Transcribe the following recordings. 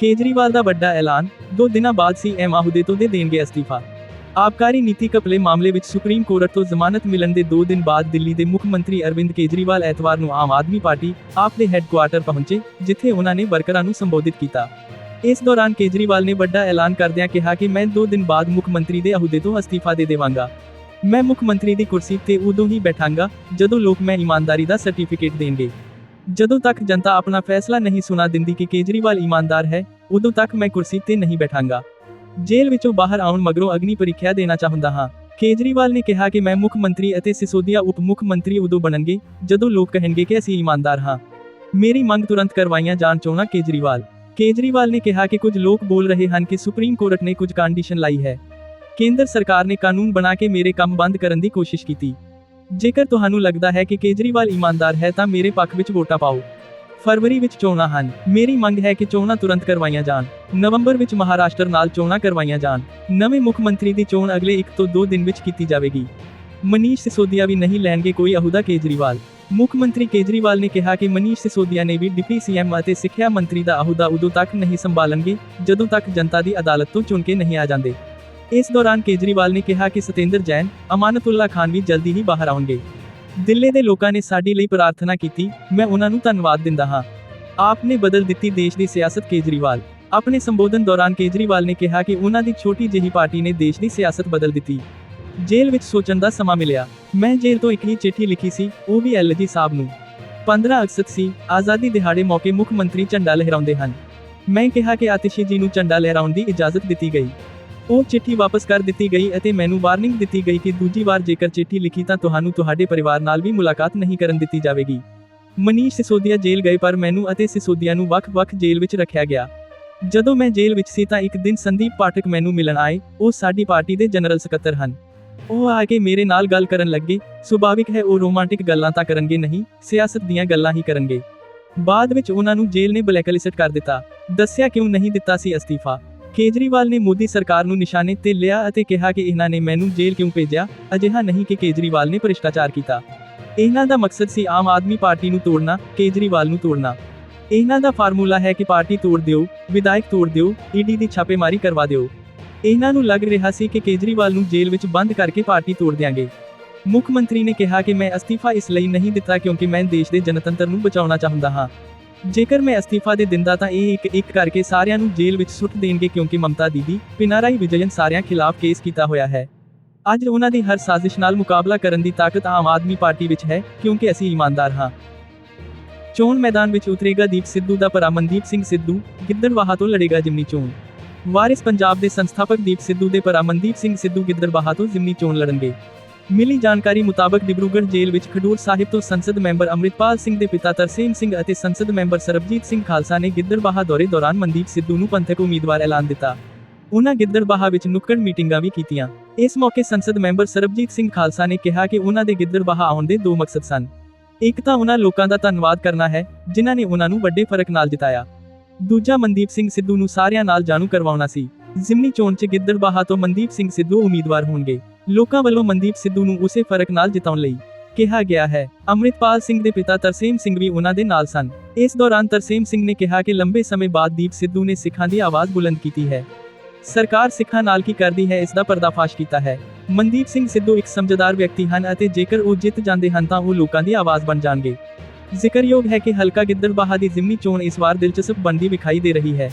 ਕੇਜਰੀਵਾਲ ਦਾ ਵੱਡਾ ਐਲਾਨ, ਦੋ ਦਿਨਾਂ ਬਾਅਦ ਸੀਐਮ ਅਹੁਦੇ ਤੋਂ ਦੇ ਦੇਣਗੇ ਅਸਤੀਫਾ। ਆਬਕਾਰੀ ਨੀਤੀ ਕਪਲੇ ਮਾਮਲੇ ਵਿੱਚ ਸੁਪਰੀਮ ਕੋਰਟ ਤੋਂ ਜ਼ਮਾਨਤ ਮਿਲਣ ਦੇ 2 ਦਿਨ ਬਾਅਦ ਦਿੱਲੀ ਦੇ ਮੁੱਖ ਮੰਤਰੀ ਅਰਵਿੰਦ ਕੇਜਰੀਵਾਲ ਐਤਵਾਰ ਨੂੰ ਆਮ ਆਦਮੀ ਪਾਰਟੀ, ਆਪ ਦੇ ਹੈੱਡਕੁਆਰਟਰ ਪਹੁੰਚੇ, ਜਿੱਥੇ ਉਹਨਾਂ ਨੇ ਵਰਕਰਾਂ ਨੂੰ ਸੰਬੋਧਿਤ ਕੀਤਾ। ਇਸ ਦੌਰਾਨ ਕੇਜਰੀਵਾਲ ਨੇ ਵੱਡਾ ਐਲਾਨ ਕਰਦਿਆਂ ਕਿਹਾ ਕਿ ਮੈਂ 2 ਦਿਨ ਬਾਅਦ ਮੁੱਖ ਮੰਤਰੀ ਦੇ ਅਹੁਦੇ ਤੋਂ ਅਸਤੀਫਾ ਦੇ ਦੇਵਾਂਗਾ। ਮੈਂ ਮੁੱਖ ਮੰਤਰੀ ਦੀ ਕੁਰਸੀ ਤੇ ਉਦੋਂ ਹੀ ਬੈਠਾਂਗਾ, ਜਦੋਂ ਲੋਕ ਮੈਂ ਇਮਾਨਦਾਰੀ ਦਾ ਸਰਟੀਫਿਕੇਟ ਦੇਣਗੇ। ਜਦੋਂ ਤੱਕ ਜਨਤਾ ਆਪਣਾ ਫੈਸਲਾ ਨਹੀਂ ਸੁਣਾ ਦਿੰਦੀ ਕਿ ਕੇਜਰੀਵਾਲ ਇਮਾਨਦਾਰ ਹੈ ਉਦੋਂ ਤੱਕ ਮੈਂ ਕੁਰਸੀ ਤੇ ਨਹੀਂ ਬੈਠਾਂਗਾ ਜੇਲ੍ਹ ਵਿੱਚੋਂ ਬਾਹਰ ਆਉਣ ਮਗਰੋਂ ਅਗਨੀ ਪ੍ਰੀਖਿਆ ਦੇਣਾ ਚਾਹੁੰਦਾ ਹਾਂ ਕੇਜਰੀਵਾਲ ਨੇ ਕਿਹਾ ਕਿ ਮੈਂ ਮੁੱਖ ਮੰਤਰੀ ਅਤੇ ਸਿਸੋਦੀਆ ਉਪ ਮੁੱਖ ਮੰਤਰੀ ਉਦੋਂ ਬਣਨਗੇ ਜਦੋਂ ਲੋਕ ਕਹਿਣਗੇ ਕਿ ਅਸੀਂ ਇਮਾਨਦਾਰ ਹਾਂ ਮੇਰੀ ਮੰਗ ਤੁਰੰਤ ਕਰਵਾਈਆਂ ਜਾਣ ਚਾਹੁੰਦਾ ਕੇਜਰੀਵਾਲ ਕੇਜਰੀਵਾਲ ਨੇ ਕਿਹਾ ਕਿ ਕੁਝ ਲੋਕ ਬੋਲ ਰਹੇ ਹਨ ਕਿ ਸੁਪਰੀਮ ਕੋਰਟ ਨੇ ਕੁਝ ਕੰਡੀਸ਼ਨ ਲਾਈ ਹੈ ਕੇਂਦਰ ਸਰਕਾਰ ਨੇ ਕਾਨੂੰਨ ਬਣਾ ਕੇ ਮੇਰੇ ਕੰਮ ਬੰਦ ਕਰਨ ਦੀ ਕੋਸ਼ਿਸ਼ ਕੀਤੀ ਜੇਕਰ ਤੁਹਾਨੂੰ ਲੱਗਦਾ ਹੈ ਕਿ ਕੇਜਰੀਵਾਲ ਇਮਾਨਦਾਰ ਹੈ ਤਾਂ ਮੇਰੇ ਪੱਖ ਵਿੱਚ ਵੋਟਾਂ ਪਾਓ। ਫਰਵਰੀ ਵਿੱਚ ਚੋਣਾਂ ਹਨ। ਮੇਰੀ ਮੰਗ ਹੈ ਕਿ ਚੋਣਾਂ ਤੁਰੰਤ ਕਰਵਾਈਆਂ ਜਾਣ। ਨਵੰਬਰ ਵਿੱਚ ਮਹਾਰਾਸ਼ਟਰ ਨਾਲ ਚੋਣਾਂ ਕਰਵਾਈਆਂ ਜਾਣ। ਨਵੇਂ ਮੁੱਖ ਮੰਤਰੀ ਦੀ ਚੋਣ ਅਗਲੇ 1 ਤੋਂ 2 ਦਿਨ ਵਿੱਚ ਕੀਤੀ ਜਾਵੇਗੀ। ਮਨੀਸ਼ ਸਿਸੋਦੀਆ ਵੀ ਨਹੀਂ ਲੈਣਗੇ ਕੋਈ ਅਹੁਦਾ ਕੇਜਰੀਵਾਲ। ਮੁੱਖ ਮੰਤਰੀ ਕੇਜਰੀਵਾਲ ਨੇ ਕਿਹਾ ਕਿ ਮਨੀਸ਼ ਸਿਸੋਦੀਆ ਨੇ ਵੀ ਡਿਪਟੀ ਸੀਐਮ ਅਤੇ ਸਿੱਖਿਆ ਮੰਤਰੀ ਦਾ ਅਹੁਦਾ ਉਦੋਂ ਤੱਕ ਨਹੀਂ ਸੰਭਾਲਣਗੇ, ਜਦੋਂ ਤੱਕ ਜਨਤਾ ਦੀ ਅਦਾਲਤ ਤੋਂ ਚੁਣ ਕੇ ਨਹੀਂ ਆ ਜਾਂਦੇ। ਇਸ ਦੌਰਾਨ ਕੇਜਰੀਵਾਲ ਨੇ ਕਿਹਾ ਕਿ ਸਤੇਂਦਰ ਜੈਨ ਅਮਾਨਤੁੱਲਾ ਖਾਨ ਵੀ ਜਲਦੀ ਹੀ ਬਾਹਰ ਆਉਣਗੇ ਦਿੱਲੀ ਦੇ ਲੋਕਾਂ ਨੇ ਸਾਡੀ ਲਈ ਪ੍ਰਾਰਥਨਾ ਕੀਤੀ ਮੈਂ ਉਹਨਾਂ ਨੂੰ ਧੰਨਵਾਦ ਦਿੰਦਾ ਹਾਂ ਆਪ ਨੇ ਬਦਲ ਦਿੱਤੀ ਦੇਸ਼ ਦੀ ਸਿਆਸਤ ਕੇਜਰੀਵਾਲ ਆਪਣੇ ਸੰਬੋਧਨ ਦੌਰਾਨ ਕੇਜਰੀਵਾਲ ਨੇ ਕਿਹਾ ਕਿ ਉਹਨਾਂ ਦੀ ਛੋਟੀ ਜਿਹੀ ਪਾਰਟੀ ਨੇ ਦੇਸ਼ ਦੀ ਸਿਆਸਤ ਬਦਲ ਦਿੱਤੀ ਜੇਲ੍ਹ ਵਿੱਚ ਸੋਚਣ ਦਾ ਸਮਾਂ ਮਿਲਿਆ ਮੈਂ ਜੇਲ੍ਹ ਤੋਂ ਇੱਕ ਹੀ ਚਿੱਠੀ ਲਿਖੀ ਸੀ ਉਹ ਵੀ ਐਲਜੀ ਸਾਹਿਬ ਨੂੰ 15 ਅਗਸਤ ਸੀ ਆਜ਼ਾਦੀ ਦਿਹਾੜੇ ਮੌਕੇ ਮੁੱਖ ਮੰਤਰੀ ਝੰਡਾ ਲਹਿਰਾਉਂਦੇ ਹਨ ਮੈਂ ਕਿਹਾ ਕਿ ਆਤਿਸ਼ੀ ਜੀ ਨੂੰ ਝੰਡਾ ਲਹਿਰਾਉਣ ਦੀ ਇਜਾਜ਼ਤ ਦਿੱਤੀ ਗਈ ਉਹ ਚਿੱਠੀ ਵਾਪਸ ਕਰ ਦਿੱਤੀ ਗਈ ਅਤੇ ਮੈਨੂੰ ਵਾਰਨਿੰਗ ਦਿੱਤੀ ਗਈ ਕਿ ਦੂਜੀ ਵਾਰ ਜੇਕਰ ਚਿੱਠੀ ਲਿਖੀ ਤਾਂ ਤੁਹਾਨੂੰ ਤੁਹਾਡੇ ਪਰਿਵਾਰ ਨਾਲ ਵੀ ਮੁਲਾਕਾਤ ਨਹੀਂ ਕਰਨ ਦਿੱਤੀ ਜਾਵੇਗੀ। ਮਨੀਸ਼ ਸਿਸੋਦੀਆ ਜੇਲ੍ਹ ਗਏ ਪਰ ਮੈਨੂੰ ਅਤੇ ਸਿਸੋਦੀਆ ਨੂੰ ਵੱਖ-ਵੱਖ ਜੇਲ੍ਹ ਵਿੱਚ ਰੱਖਿਆ ਗਿਆ। ਜਦੋਂ ਮੈਂ ਜੇਲ੍ਹ ਵਿੱਚ ਸੀ ਤਾਂ ਇੱਕ ਦਿਨ ਸੰਦੀਪ ਪਾਠਕ ਮੈਨੂੰ ਮਿਲਣ ਆਏ। ਉਹ ਸਾਡੀ ਪਾਰਟੀ ਦੇ ਜਨਰਲ ਸਕੱਤਰ ਹਨ। ਉਹ ਆ ਕੇ ਮੇਰੇ ਨਾਲ ਗੱਲ ਕਰਨ ਲੱਗੇ। ਸੁਭਾਵਿਕ ਹੈ ਉਹ ਰੋਮਾਂਟਿਕ ਗੱਲਾਂ ਤਾਂ ਕਰਨਗੇ ਨਹੀਂ, ਸਿਆਸਤ ਦੀਆਂ ਗੱਲਾਂ ਹੀ ਕਰਨਗੇ। ਬਾਅਦ ਵਿੱਚ ਉਹਨਾਂ ਨੂੰ ਜੇਲ੍ਹ ਨੇ ਬਲੈਕਲਿਸਟ ਕਰ ਦਿੱਤਾ। ਦੱਸਿਆ ਕਿਉਂ ਨਹੀਂ ਦਿੱਤਾ ਸੀ ਅਸਤੀਫਾ। ਕੇਜਰੀਵਾਲ ਨੇ ਮੋਦੀ ਸਰਕਾਰ ਨੂੰ ਨਿਸ਼ਾਨੇ ਤੇ ਲਿਆ ਅਤੇ ਕਿਹਾ ਕਿ ਇਹਨਾਂ ਨੇ ਮੈਨੂੰ ਜੇਲ੍ਹ ਕਿਉਂ ਭੇਜਿਆ? ਅਜਿਹਾ ਨਹੀਂ ਕਿ ਕੇਜਰੀਵਾਲ ਨੇ ਭ੍ਰਿਸ਼ਟਾਚਾਰ ਕੀਤਾ। ਇਹਨਾਂ ਦਾ ਮਕਸਦ ਸੀ ਆਮ ਆਦਮੀ ਪਾਰਟੀ ਨੂੰ ਤੋੜਨਾ, ਕੇਜਰੀਵਾਲ ਨੂੰ ਤੋੜਨਾ। ਇਹਨਾਂ ਦਾ ਫਾਰਮੂਲਾ ਹੈ ਕਿ ਪਾਰਟੀ ਤੋੜ ਦਿਓ, ਵਿਧਾਇਕ ਤੋੜ ਦਿਓ, ਈਡੀ ਦੀ ਛਾਪੇਮਾਰੀ ਕਰਵਾ ਦਿਓ। ਇਹਨਾਂ ਨੂੰ ਲੱਗ ਰਿਹਾ ਸੀ ਕਿ ਕੇਜਰੀਵਾਲ ਨੂੰ ਜੇਲ੍ਹ ਵਿੱਚ ਬੰਦ ਕਰਕੇ ਪਾਰਟੀ ਤੋੜ ਦਿਆਂਗੇ। ਮੁੱਖ ਮੰਤਰੀ ਨੇ ਕਿਹਾ ਕਿ ਮੈਂ ਅਸਤੀਫਾ ਇਸ ਲਈ ਨਹੀਂ ਦਿੱਤਾ ਕਿਉਂਕਿ ਮੈਂ ਦੇਸ਼ ਦੇ ਜਨਤੰਤਰ ਨੂੰ ਬਚਾਉਣਾ ਚਾਹੁੰਦਾ ਹਾਂ। ਜੇਕਰ ਮੈਂ ਅਸਤੀਫਾ ਦੇ ਦਿੰਦਾ ਤਾਂ ਇਹ ਇੱਕ ਇੱਕ ਕਰਕੇ ਸਾਰਿਆਂ ਨੂੰ ਜੇਲ੍ਹ ਵਿੱਚ ਸੁੱਟ ਦੇਣਗੇ ਕਿਉਂਕਿ ਮਮਤਾ ਦੀਦੀ, ਪਿਨਾਰਾਈ ਵਿਜਯਨ ਸਾਰਿਆਂ ਖਿਲਾਫ ਕੇਸ ਕੀਤਾ ਹੋਇਆ ਹੈ। ਅੱਜ ਉਹਨਾਂ ਦੀ ਹਰ ਸਾਜ਼ਿਸ਼ ਨਾਲ ਮੁਕਾਬਲਾ ਕਰਨ ਦੀ ਤਾਕਤ ਆਮ ਆਦਮੀ ਪਾਰਟੀ ਵਿੱਚ ਹੈ, ਕਿਉਂਕਿ ਅਸੀਂ ਇਮਾਨਦਾਰ ਹਾਂ। ਚੋਣ ਮੈਦਾਨ ਵਿੱਚ ਉਤਰੇਗਾ ਦੀਪ ਸਿੱਧੂ ਦਾ ਭਰਾ ਮਨਦੀਪ ਸਿੰਘ ਸਿੱਧੂ ਗਿੱਦੜਵਾਹਾ ਤੋਂ ਲੜੇਗਾ ਜਿਮਨੀ ਚੋਣ। ਵਾਰਿਸ ਪੰਜਾਬ ਦੇ ਸੰਸਥਾਪਕ ਦੀਪ ਸਿੱਧੂ ਦੇ ਭਰਾ ਮਨਦੀਪ ਸਿੰਘ ਸਿੱਧੂ ਗਿੱਦੜਵਾਹਾ ਤੋਂ ਜਿਮਨੀ ਚੋਣ ਲੜਨਗੇ। ਮਿਲੀ ਜਾਣਕਾਰੀ ਮੁਤਾਬਕ ਡਿਬਰੂਗੜ੍ਹ ਜੇਲ੍ਹ ਵਿੱਚ ਖਡੂਰ ਸਾਹਿਬ ਤੋਂ ਸੰਸਦ ਮੈਂਬਰ ਅੰਮ੍ਰਿਤਪਾਲ ਸਿੰਘ ਦੇ ਪਿਤਾ ਤਰਸੇਮ ਸਿੰਘ ਅਤੇ ਸੰਸਦ ਮੈਂਬਰ ਸਰਬਜੀਤ ਸਿੰਘ ਖਾਲਸਾ ਨੇ ਗਿੱਦੜਬਾਹਾ ਦੌਰੇ ਦੌਰਾਨ ਮਨਦੀਪ ਸਿੱਧੂ ਨੂੰ ਪੰਥਕ ਉਮੀਦਵਾਰ ਐਲਾਨ ਦਿੱਤਾ। ਉਹਨਾਂ ਗਿੱਦੜਬਾਹਾ ਵਿੱਚ ਨੁੱਕੜ ਮੀਟਿੰਗਾਂ ਵੀ ਕੀਤੀਆਂ। ਇਸ ਮੌਕੇ ਸੰਸਦ ਮੈਂਬਰ ਸਰਬਜੀਤ ਸਿੰਘ ਖਾਲਸਾ ਨੇ ਕਿਹਾ ਕਿ ਉਹਨਾਂ ਦੇ ਗਿੱਦੜਬਾਹਾ ਆਉਣ ਦੇ ਦੋ ਮਕਸਦ ਸਨ। ਇੱਕ ਤਾਂ ਉਹਨਾਂ ਲੋਕਾਂ ਦਾ ਧੰਨਵਾਦ ਕਰਨਾ ਹੈ, ਜਿਨ੍ਹਾਂ ਨੇ ਉਹਨਾਂ ਨੂੰ ਵੱਡੇ ਫ਼ਰਕ ਨਾਲ ਜਿਤਾਇਆ। ਦੂਜਾ ਮਨਦੀਪ ਸਿੰਘ ਸਿੱਧੂ ਨੂੰ ਸਾਰਿਆਂ ਨਾਲ ਜਾਣੂ ਕਰਵਾਉਣਾ ਸੀ। ਜ਼ਿਮਨੀ ਚੋਣ 'ਚ ਗਿੱਦੜਬਾਹਾ ਤੋਂ ਮਨਦੀਪ ਸਿੰਘ ਸਿੱਧੂ ਉਮੀਦਵਾਰ ਹੋਣਗੇ। ਲੋਕਾਂ ਵੱਲੋਂ ਮਨਦੀਪ ਸਿੱਧੂ ਨੂੰ ਉਸੇ ਫ਼ਰਕ ਨਾਲ ਜਿਤਾਉਣ ਲਈ ਕਿਹਾ ਗਿਆ ਹੈ। ਅੰਮ੍ਰਿਤਪਾਲ ਸਿੰਘ ਦੇ ਪਿਤਾ ਤਰਸੇਮ ਸਿੰਘ ਵੀ ਉਹਨਾਂ ਦੇ ਨਾਲ ਸਨ। ਇਸ ਦੌਰਾਨ ਤਰਸੇਮ ਸਿੰਘ ਨੇ ਕਿਹਾ ਕਿ ਲੰਬੇ ਸਮੇਂ ਬਾਅਦ ਦੀਪ ਸਿੱਧੂ ਨੇ ਸਿੱਖਾਂ ਦੀ ਆਵਾਜ਼ ਬੁਲੰਦ ਕੀਤੀ ਹੈ। ਸਰਕਾਰ ਸਿੱਖਾਂ ਨਾਲ ਕੀ ਕਰਦੀ ਹੈ ਇਸ ਦਾ ਪਰਦਾਫਾਸ਼ ਕੀਤਾ ਹੈ। ਮਨਦੀਪ ਸਿੰਘ ਸਿੱਧੂ ਇੱਕ ਸਮਝਦਾਰ ਵਿਅਕਤੀ ਹਨ ਅਤੇ ਜੇਕਰ ਉਹ ਜਿੱਤ ਜਾਂਦੇ ਹਨ ਤਾਂ ਉਹ ਲੋਕਾਂ ਦੀ ਆਵਾਜ਼ ਬਣ ਜਾਣਗੇ। ਜ਼ਿਕਰਯੋਗ ਹੈ ਕਿ ਹਲਕਾ ਗਿੱਦੜਬਾਹਾ ਦੀ ਜ਼ਿਮਨੀ ਚੋਣ ਇਸ ਵਾਰ ਦਿਲਚਸਪ ਬਣਦੀ ਵਿਖਾਈ ਦੇ ਰਹੀ ਹੈ।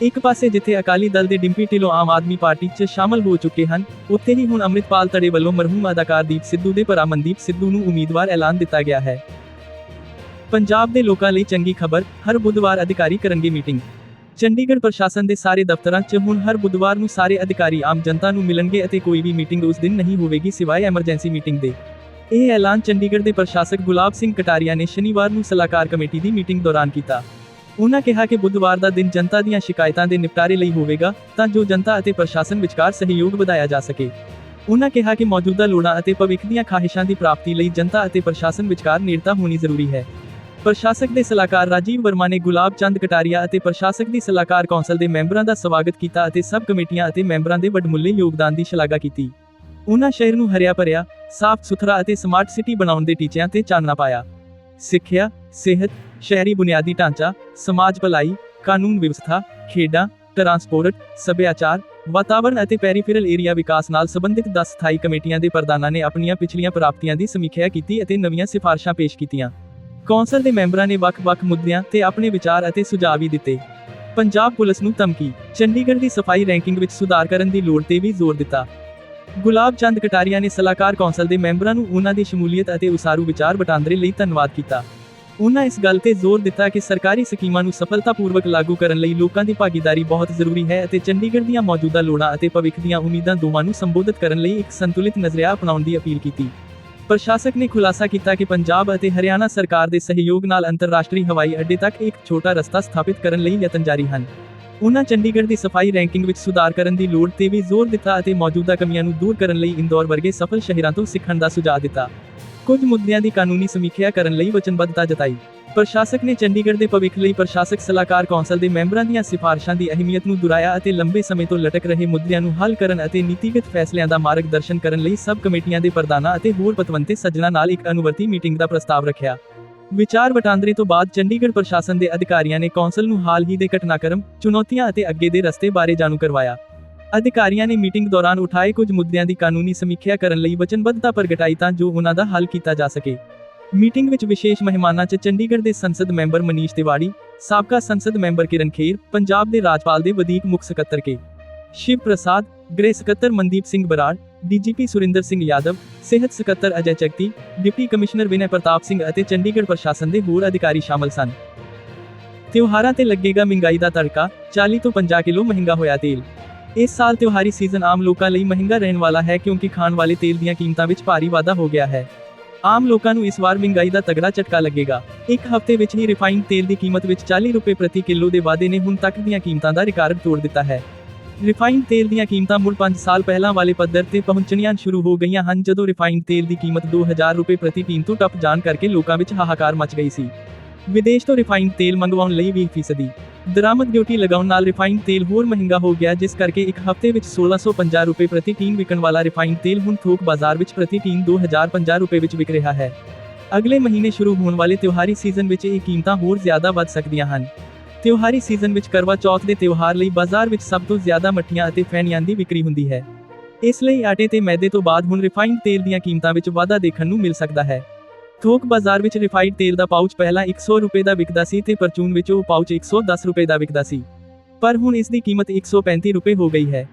ਇੱਕ ਪਾਸੇ ਜਿੱਥੇ ਅਕਾਲੀ ਦਲ ਦੇ ਡਿੰਪੀ ਢਿੱਲੋਂ ਆਮ ਆਦਮੀ ਪਾਰਟੀ 'ਚ ਸ਼ਾਮਲ ਹੋ ਚੁੱਕੇ ਹਨ, ਉੱਥੇ ਹੀ ਹੁਣ ਅੰਮ੍ਰਿਤਪਾਲ ਧੜੇ ਵੱਲੋਂ ਮਰਹੂਮ ਅਦਾਕਾਰ ਦੀਪ ਸਿੱਧੂ ਦੇ ਭਰਾ ਮਨਦੀਪ ਸਿੱਧੂ ਨੂੰ ਉਮੀਦਵਾਰ ਐਲਾਨ ਦਿੱਤਾ ਗਿਆ ਹੈ। ਪੰਜਾਬ ਦੇ ਲੋਕਾਂ ਲਈ ਚੰਗੀ ਖਬਰ, ਹਰ ਬੁੱਧਵਾਰ ਅਧਿਕਾਰੀ ਕਰਨਗੇ ਮੀਟਿੰਗ। ਚੰਡੀਗੜ੍ਹ ਪ੍ਰਸ਼ਾਸਨ ਦੇ ਸਾਰੇ ਦਫ਼ਤਰਾਂ 'ਚ ਹੁਣ ਹਰ ਬੁੱਧਵਾਰ ਨੂੰ ਸਾਰੇ ਅਧਿਕਾਰੀ ਆਮ ਜਨਤਾ ਨੂੰ ਮਿਲਣਗੇ ਅਤੇ ਕੋਈ ਵੀ ਮੀਟਿੰਗ ਉਸ ਦਿਨ ਨਹੀਂ ਹੋਵੇਗੀ ਸਿਵਾਏ ਐਮਰਜੈਂਸੀ ਮੀਟਿੰਗ ਦੇ। ਇਹ ਐਲਾਨ ਚੰਡੀਗੜ੍ਹ ਦੇ ਪ੍ਰਸ਼ਾਸਕ ਗੁਲਾਬ ਸਿੰਘ ਕਟਾਰੀਆ ਨੇ ਸ਼ਨੀਵਾਰ ਨੂੰ ਸਲਾਹਕਾਰ ਕਮੇਟੀ ਦੀ ਮੀਟਿੰਗ ਦੌਰਾਨ ਕੀਤਾ। ਉਨ੍ਹਾਂ ਕਿਹਾ ਕਿ ਬੁੱਧਵਾਰ ਦਾ ਦਿਨ ਜਨਤਾ ਦੀਆਂ ਸ਼ਿਕਾਇਤਾਂ ਦੇ ਨਿਪਟਾਰੇ ਲਈ ਹੋਵੇਗਾ, ਤਾਂ ਜੋ ਜਨਤਾ ਅਤੇ ਪ੍ਰਸ਼ਾਸਨ ਵਿਚਕਾਰ ਸਹਿਯੋਗ ਵਧਾਇਆ ਜਾ ਸਕੇ। ਉਹਨਾਂ ਕਿਹਾ ਕਿ ਮੌਜੂਦਾ ਲੋੜਾਂ ਅਤੇ ਭਵਿੱਖ ਦੀਆਂ ਖਾਹਿਸ਼ਾਂ ਦੀ ਪ੍ਰਾਪਤੀ ਲਈ ਜਨਤਾ ਅਤੇ ਪ੍ਰਸ਼ਾਸਨ ਵਿਚਕਾਰ ਨੇੜਤਾ ਹੋਣੀ ਜ਼ਰੂਰੀ ਹੈ। ਪ੍ਰਸ਼ਾਸਕ ਦੇ ਸਲਾਹਕਾਰ ਰਾਜੀਵ ਵਰਮਾ ਨੇ ਗੁਲਾਬ ਚੰਦ ਕਟਾਰੀਆ ਅਤੇ ਪ੍ਰਸ਼ਾਸਕ ਦੀ ਸਲਾਹਕਾਰ ਕੌਂਸਲ ਦੇ ਮੈਂਬਰਾਂ ਦਾ ਸਵਾਗਤ ਕੀਤਾ ਅਤੇ ਸਬ ਕਮੇਟੀਆਂ ਅਤੇ ਮੈਂਬਰਾਂ ਦੇ ਵੱਡਮੁੱਲੇ ਯੋਗਦਾਨ ਦੀ ਸ਼ਲਾਘਾ ਕੀਤੀ। ਉਹਨਾਂ ਸ਼ਹਿਰ ਨੂੰ ਹਰਿਆ ਭਰਿਆ, ਸਾਫ਼ ਸੁਥਰਾ ਅਤੇ ਸਮਾਰਟ ਸਿਟੀ ਬਣਾਉਣ ਦੇ ਟੀਚਿਆਂ ਤੇ ਚਾਨਣਾ ਪਾਇਆ। ਸਿੱਖਿਆ, ਸਿਹਤ ਸ਼ਹਿਰੀ ਬੁਨਿਆਦੀ ਢਾਂਚਾ, ਸਮਾਜ ਭਲਾਈ, ਕਾਨੂੰਨ ਵਿਵਸਥਾ, ਖੇਡਾਂ, ਟਰਾਂਸਪੋਰਟ, ਸੱਭਿਆਚਾਰ ਵਾਤਾਵਰਣ ਅਤੇ ਪੈਰੀਫੇਰਲ ਏਰੀਆ ਵਿਕਾਸ ਨਾਲ ਸੰਬੰਧਿਤ 10 ਸਥਾਈ ਕਮੇਟੀਆਂ ਦੇ ਪ੍ਰਧਾਨਾਂ ਨੇ ਆਪਣੀਆਂ ਪਿਛਲੀਆਂ ਪ੍ਰਾਪਤੀਆਂ ਦੀ ਸਮੀਖਿਆ ਕੀਤੀ ਅਤੇ ਨਵੀਆਂ ਸਿਫਾਰਸ਼ਾਂ ਪੇਸ਼ ਕੀਤੀਆਂ। ਕੌਂਸਲ ਦੇ ਮੈਂਬਰਾਂ ਨੇ ਵੱਖ-ਵੱਖ ਮੁੱਦਿਆਂ ਤੇ ਆਪਣੇ ਵਿਚਾਰ ਅਤੇ ਸੁਝਾਅ ਵੀ ਦਿੱਤੇ। ਪੰਜਾਬ ਪੁਲਿਸ ਨੂੰ ਧਮਕੀ, ਚੰਡੀਗੜ੍ਹ ਦੀ ਸਫ਼ਾਈ ਰੈਂਕਿੰਗ ਵਿੱਚ ਸੁਧਾਰ ਕਰਨ ਦੀ ਲੋੜ ਤੇ ਵੀ ਜ਼ੋਰ ਦਿੱਤਾ। ਗੁਲਾਬ ਚੰਦ ਕਟਾਰੀਆ ਨੇ ਸਲਾਹਕਾਰ ਕੌਂਸਲ ਦੇ ਮੈਂਬਰਾਂ ਨੂੰ ਉਹਨਾਂ ਦੀ ਸ਼ਮੂਲੀਅਤ ਅਤੇ ਉਸਾਰੂ ਵਿਚਾਰ ਵਟਾਂਦਰੇ ਲਈ ਧੰਨਵਾਦ ਕੀਤਾ। ਉਹਨਾਂ ਇਸ ਗੱਲ ਤੇ ਜ਼ੋਰ ਦਿੱਤਾ ਕਿ ਸਰਕਾਰੀ ਸਕੀਮਾਂ ਨੂੰ ਸਫਲਤਾਪੂਰਵਕ ਲਾਗੂ ਕਰਨ ਲਈ ਲੋਕਾਂ ਦੀ ਭਾਗੀਦਾਰੀ ਬਹੁਤ ਜ਼ਰੂਰੀ ਹੈ ਅਤੇ ਚੰਡੀਗੜ੍ਹ ਦੀਆਂ ਮੌਜੂਦਾ ਲੋੜਾਂ ਅਤੇ ਭਵਿੱਖ ਦੀਆਂ ਉਮੀਦਾਂ ਦੋਵਾਂ ਨੂੰ ਸੰਬੋਧਿਤ ਕਰਨ ਲਈ ਇੱਕ ਸੰਤੁਲਿਤ ਨਜ਼ਰੀਆ ਅਪਣਾਉਣ ਦੀ ਅਪੀਲ ਕੀਤੀ। ਪ੍ਰਸ਼ਾਸਕ ਨੇ ਖੁਲਾਸਾ ਕੀਤਾ ਕਿ ਪੰਜਾਬ ਅਤੇ ਹਰਿਆਣਾ ਸਰਕਾਰ ਦੇ ਸਹਿਯੋਗ ਨਾਲ ਅੰਤਰਰਾਸ਼ਟਰੀ ਹਵਾਈ ਅੱਡੇ ਤੱਕ ਇੱਕ ਛੋਟਾ ਰਸਤਾ ਸਥਾਪਿਤ ਕਰਨ ਲਈ ਯਤਨ ਜਾਰੀ ਹਨ। ਉਹਨਾਂ ਚੰਡੀਗੜ੍ਹ ਦੀ ਸਫ਼ਾਈ ਰੈਂਕਿੰਗ ਵਿੱਚ ਸੁਧਾਰ ਕਰਨ ਦੀ ਲੋੜ ਤੇ ਵੀ ਜ਼ੋਰ ਦਿੱਤਾ ਅਤੇ ਮੌਜੂਦਾ ਕਮੀਆਂ ਨੂੰ ਦੂਰ ਕਰਨ ਲਈ ਇੰਦੌਰ ਵਰਗੇ ਸਫਲ ਸ਼ਹਿਰਾਂ ਤੋਂ ਸਿੱਖਣ ਦਾ ਸੁਝਾਅ ਦਿੱਤਾ। ਕੁਝ ਮੁੱਦਿਆਂ ਦੀ ਕਾਨੂੰਨੀ ਸਮੀਖਿਆ ਕਰਨ ਲਈ ਵਚਨਬੱਧਤਾ ਜਤਾਈ। ਪ੍ਰਸ਼ਾਸਕ ਨੇ ਚੰਡੀਗੜ੍ਹ ਦੇ ਭਵਿੱਖ ਲਈ ਪ੍ਰਸ਼ਾਸਕ ਸਲਾਹਕਾਰ ਕੌਂਸਲ ਦੇ ਮੈਂਬਰਾਂ ਦੀਆਂ ਸਿਫਾਰਸ਼ਾਂ ਦੀ ਅਹਿਮੀਅਤ ਨੂੰ ਦੁਹਰਾਇਆ ਅਤੇ ਲੰਬੇ ਸਮੇਂ ਤੋਂ ਲਟਕ ਰਹੇ ਮੁੱਦਿਆਂ ਨੂੰ ਹੱਲ ਕਰਨ ਅਤੇ ਨੀਤੀਗਤ ਫੈਸਲਿਆਂ ਦਾ ਮਾਰਗਦਰਸ਼ਨ ਕਰਨ ਲਈ ਸਬ ਕਮੇਟੀਆਂ ਦੇ ਪ੍ਰਧਾਨਾਂ ਅਤੇ ਹੋਰ ਪਤਵੰਤੇ ਸੱਜਣਾ ਨਾਲ ਇੱਕ ਅਨੁਵਰਤੀ ਮੀਟਿੰਗ ਦਾ ਪ੍ਰਸਤਾਵ ਰੱਖਿਆ। ਵਿਚਾਰ ਵਟਾਂਦਰੇ ਤੋਂ ਬਾਅਦ ਚੰਡੀਗੜ੍ਹ ਪ੍ਰਸ਼ਾਸਨ ਦੇ ਅਧਿਕਾਰੀਆਂ ਨੇ ਕੌਂਸਲ ਨੂੰ ਹਾਲ ਹੀ ਦੇ ਘਟਨਾਕ੍ਰਮ, ਚੁਣੌਤੀਆਂ ਅਤੇ ਅੱਗੇ ਦੇ ਰਸਤੇ ਬਾਰੇ ਜਾਣੂ ਕਰਵਾਇਆ। ਅਧਿਕਾਰੀਆਂ ਨੇ ਮੀਟਿੰਗ ਦੌਰਾਨ ਉਠਾਏ ਕੁਝ ਮੁੱਦਿਆਂ ਦੀ ਕਾਨੂੰਨੀ ਸਮੀਖਿਆ ਕਰਨ ਲਈ ਵਚਨਬੱਧਤਾ ਪ੍ਰਗਟਾਈ ਤਾਂ ਜੋ ਉਹਨਾਂ ਦਾ ਹੱਲ ਕੀਤਾ ਜਾ ਸਕੇ। ਮੀਟਿੰਗ ਵਿੱਚ ਵਿਸ਼ੇਸ਼ ਮਹਿਮਾਨਾਂ 'ਚ ਚੰਡੀਗੜ੍ਹ ਦੇ ਸੰਸਦ ਮੈਂਬਰ ਮਨੀਸ਼ ਤਿਵਾੜੀ, ਸਾਬਕਾ ਸੰਸਦ ਮੈਂਬਰ ਕਿਰਨ ਖੇਰ, ਪੰਜਾਬ ਦੇ ਰਾਜਪਾਲ ਦੇ ਵਧੀਕ ਮੁੱਖ ਸਕੱਤਰ ਕੇ। ਸ਼ਿਵ ਪ੍ਰਸਾਦ, ਗ੍ਰਹਿ ਸਕੱਤਰ ਮਨਦੀਪ ਸਿੰਘ ਬਰਾੜ, ਡੀਜੀਪੀ ਸੁਰਿੰਦਰ ਸਿੰਘ ਯਾਦਵ, ਸਿਹਤ ਸਕੱਤਰ ਅਜੈ ਚਗਤੀ ਡਿਪਟੀ ਕਮਿਸ਼ਨਰ ਵਿਨੈ ਪ੍ਰਤਾਪ ਸਿੰਘ ਅਤੇ ਚੰਡੀਗੜ੍ਹ ਪ੍ਰਸ਼ਾਸਨ ਦੇ ਹੋਰ ਅਧਿਕਾਰੀ ਸ਼ਾਮਲ ਸਨ। ਤਿਉਹਾਰਾਂ ਤੇ ਲੱਗੇਗਾ ਮਹਿੰਗਾਈ ਦਾ ਤੜਕਾ 40 ਤੋਂ 50 ਕਿਲੋ ਮਹਿੰਗਾ ਹੋਇਆ ਤੇਲ। ਇਸ ਸਾਲ ਤਿਉਹਾਰੀ ਸੀਜ਼ਨ ਆਮ ਲੋਕਾਂ ਲਈ ਮਹਿੰਗਾ ਰਹਿਣ ਵਾਲਾ ਹੈ ਕਿਉਂਕਿ ਖਾਣ ਵਾਲੇ ਤੇਲ ਦੀਆਂ ਕੀਮਤਾਂ ਵਿੱਚ ਭਾਰੀ ਵਾਧਾ ਹੋ ਗਿਆ ਹੈ। ਆਮ ਲੋਕਾਂ ਨੂੰ ਇਸ ਵਾਰ ਮਹਿੰਗਾਈ ਦਾ ਤਗੜਾ ਝਟਕਾ ਲੱਗੇਗਾ। ਇੱਕ ਹਫ਼ਤੇ ਵਿੱਚ ਹੀ ਰਿਫਾਈਨਡ ਤੇਲ ਦੀ ਕੀਮਤ ਵਿੱਚ 40 ਰੁਪਏ ਪ੍ਰਤੀ ਕਿਲੋ ਦੇ ਵਾਧੇ ਨੇ ਹੁਣ ਤੱਕ ਦੀਆਂ ਕੀਮਤਾਂ ਦਾ ਰਿਕਾਰਡ ਤੋੜ ਦਿੱਤਾ ਹੈ। ਰਿਫਾਈਨਡ ਤੇਲ ਦੀਆਂ ਕੀਮਤਾਂ ਮੁੜ 5 ਸਾਲ ਪਹਿਲਾਂ ਵਾਲੇ ਪੱਧਰ ਤੇ ਪਹੁੰਚਣੀਆਂ ਸ਼ੁਰੂ ਹੋ ਗਈਆਂ ਹਨ ਜਦੋਂ ਰਿਫਾਈਨਡ ਤੇਲ ਦੀ ਕੀਮਤ 2000 ਰੁਪਏ ਪ੍ਰਤੀ ਟੀਨ ਤੋਂ ਟੱਪ ਜਾਣ ਕਰਕੇ ਲੋਕਾਂ ਵਿੱਚ ਹਾਹਾਕਾਰ ਮਚ ਗਈ ਸੀ। ਵਿਦੇਸ਼ ਤੋਂ ਰਿਫਾਈਨਡ ਤੇਲ ਮੰਗਵਾਉਣ ਲਈ 20% ਦਰਾਮਦ ਡਿਊਟੀ ਲਗਾਉਣ ਨਾਲ ਰਿਫਾਈਨਡ ਤੇਲ ਹੋਰ ਮਹਿੰਗਾ ਹੋ ਗਿਆ, ਜਿਸ ਕਰਕੇ ਇੱਕ ਹਫ਼ਤੇ ਵਿੱਚ 1650 ਰੁਪਏ ਪ੍ਰਤੀ ਟੀਨ ਵਿਕਣ ਵਾਲਾ ਰਿਫਾਈਨਡ ਤੇਲ ਹੁਣ ਥੋਕ ਬਾਜ਼ਾਰ ਵਿੱਚ ਪ੍ਰਤੀ ਟੀਨ 2050 ਰੁਪਏ ਵਿੱਚ ਵਿਕ ਰਿਹਾ ਹੈ। ਅਗਲੇ ਮਹੀਨੇ ਸ਼ੁਰੂ ਹੋਣ ਵਾਲੇ ਤਿਉਹਾਰੀ ਸੀਜ਼ਨ ਵਿੱਚ ਇਹ ਕੀਮਤਾਂ ਹੋਰ ਜ਼ਿਆਦਾ ਵੱਧ ਸਕਦੀਆਂ ਹਨ। ਤਿਉਹਾਰੀ ਸੀਜ਼ਨ ਵਿੱਚ ਕਰਵਾ ਚੌਥ ਦੇ ਤਿਉਹਾਰ ਲਈ ਬਾਜ਼ਾਰ ਵਿੱਚ ਸਭ ਤੋਂ ਜ਼ਿਆਦਾ ਮੱਠੀਆਂ ਅਤੇ ਫੈਨੀਆਂ ਦੀ ਵਿਕਰੀ ਹੁੰਦੀ ਹੈ। ਇਸ ਲਈ ਆਟੇ ਤੇ ਮੈਦੇ ਤੋਂ ਬਾਅਦ ਹੁਣ ਰਿਫਾਈਨਡ ਤੇਲ ਦੀਆਂ ਕੀਮਤਾਂ ਵਿੱਚ ਵਾਧਾ ਦੇਖਣ ਨੂੰ ਮਿਲ ਸਕਦਾ ਹੈ। ਥੋਕ ਬਾਜ਼ਾਰ ਵਿੱਚ ਰਿਫਾਈਨਡ ਤੇਲ ਦਾ ਪਾਊਚ ਪਹਿਲਾਂ 100 ਰੁਪਏ ਦਾ ਵਿਕਦਾ ਸੀ ਤੇ ਪਰਚੂਨ ਵਿੱਚ ਉਹ ਪਾਊਚ 110 ਰੁਪਏ ਦਾ ਵਿਕਦਾ ਸੀ। ਪਰ ਹੁਣ ਇਸ ਦੀ ਕੀਮਤ 135 ਰੁਪਏ ਹੋ ਗਈ ਹੈ।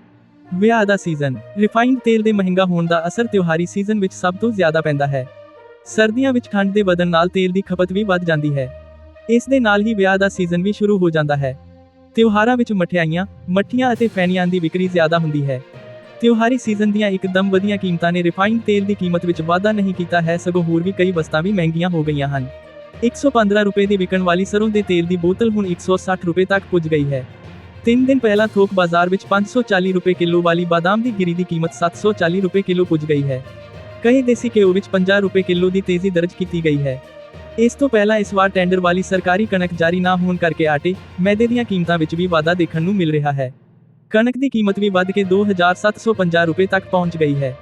ਵਿਆਹ ਦਾ ਸੀਜ਼ਨ। ਰਿਫਾਈਨਡ ਤੇਲ ਦੇ ਮਹਿੰਗਾ ਹੋਣ ਦਾ ਅਸਰ ਤਿਉਹਾਰੀ ਸੀਜ਼ਨ ਵਿੱਚ ਸਭ ਤੋਂ ਜ਼ਿਆਦਾ ਪੈਂਦਾ ਹੈ। ਸਰਦੀਆਂ ਵਿੱਚ ਠੰਡ ਦੇ ਵਧਣ ਨਾਲ ਤੇਲ ਦੀ ਖਪਤ ਵੀ ਵੱਧ ਜਾਂਦੀ ਹੈ। ਇਸ ਦੇ ਨਾਲ ਹੀ ਵਿਆਹ ਦਾ ਸੀਜ਼ਨ ਵੀ ਸ਼ੁਰੂ ਹੋ ਜਾਂਦਾ ਹੈ। ਤਿਉਹਾਰਾਂ ਵਿੱਚ ਮਠਿਆਈਆਂ, ਮੱਠੀਆਂ ਅਤੇ ਫੈਨੀਆਂ ਦੀ ਵਿਕਰੀ ਜ਼ਿਆਦਾ ਹੁੰਦੀ ਹੈ। ਤਿਉਹਾਰੀ ਸੀਜ਼ਨ ਦੀਆਂ ਇੱਕਦਮ ਵਧੀਆਂ ਕੀਮਤਾਂ ਨੇ ਰਿਫਾਈਨਡ ਤੇਲ ਦੀ ਕੀਮਤ ਵਿੱਚ ਵਾਧਾ ਨਹੀਂ ਕੀਤਾ ਹੈ, ਸਗੋਂ ਹੋਰ ਵੀ ਕਈ ਵਸਤਾਂ ਵੀ ਮਹਿੰਗੀਆਂ ਹੋ ਗਈਆਂ ਹਨ। 115 ਰੁਪਏ ਦੀ ਵਿਕਣ ਵਾਲੀ ਸਰੋਂ ਦੇ ਤੇਲ ਦੀ ਬੋਤਲ ਹੁਣ 160 ਰੁਪਏ ਤੱਕ ਪੁੱਜ ਗਈ ਹੈ। ਤਿੰਨ ਦਿਨ ਪਹਿਲਾਂ ਥੋਕ ਬਾਜ਼ਾਰ ਵਿੱਚ 540 ਰੁਪਏ ਕਿਲੋ ਵਾਲੀ ਬਾਦਾਮ ਦੀ ਗਿਰੀ ਦੀ ਕੀਮਤ 740 ਰੁਪਏ ਕਿਲੋ ਪੁੱਜ ਗਈ ਹੈ। ਕਈ ਦੇਸੀ ਘਿਓ ਵਿੱਚ 50 ਰੁਪਏ ਕਿਲੋ ਦੀ ਤੇਜ਼ੀ ਦਰਜ ਕੀਤੀ ਗਈ ਹੈ। ਇਸ ਤੋਂ ਪਹਿਲਾਂ ਇਸ ਵਾਰ ਟੈਂਡਰ ਵਾਲੀ ਸਰਕਾਰੀ ਕਣਕ ਜਾਰੀ ਨਾ ਹੋਣ ਕਰਕੇ ਆਟੇ, ਮੈਦੇ ਦੀਆਂ ਕੀਮਤਾਂ ਵਿੱਚ ਵੀ ਵਾਧਾ ਦੇਖਣ ਨੂੰ ਮਿਲ ਰਿਹਾ ਹੈ। ਕਣਕ ਦੀ ਕੀਮਤ ਵੀ ਵੱਧ ਕੇ 2750 ਰੁਪਏ ਤੱਕ ਪਹੁੰਚ ਗਈ ਹੈ।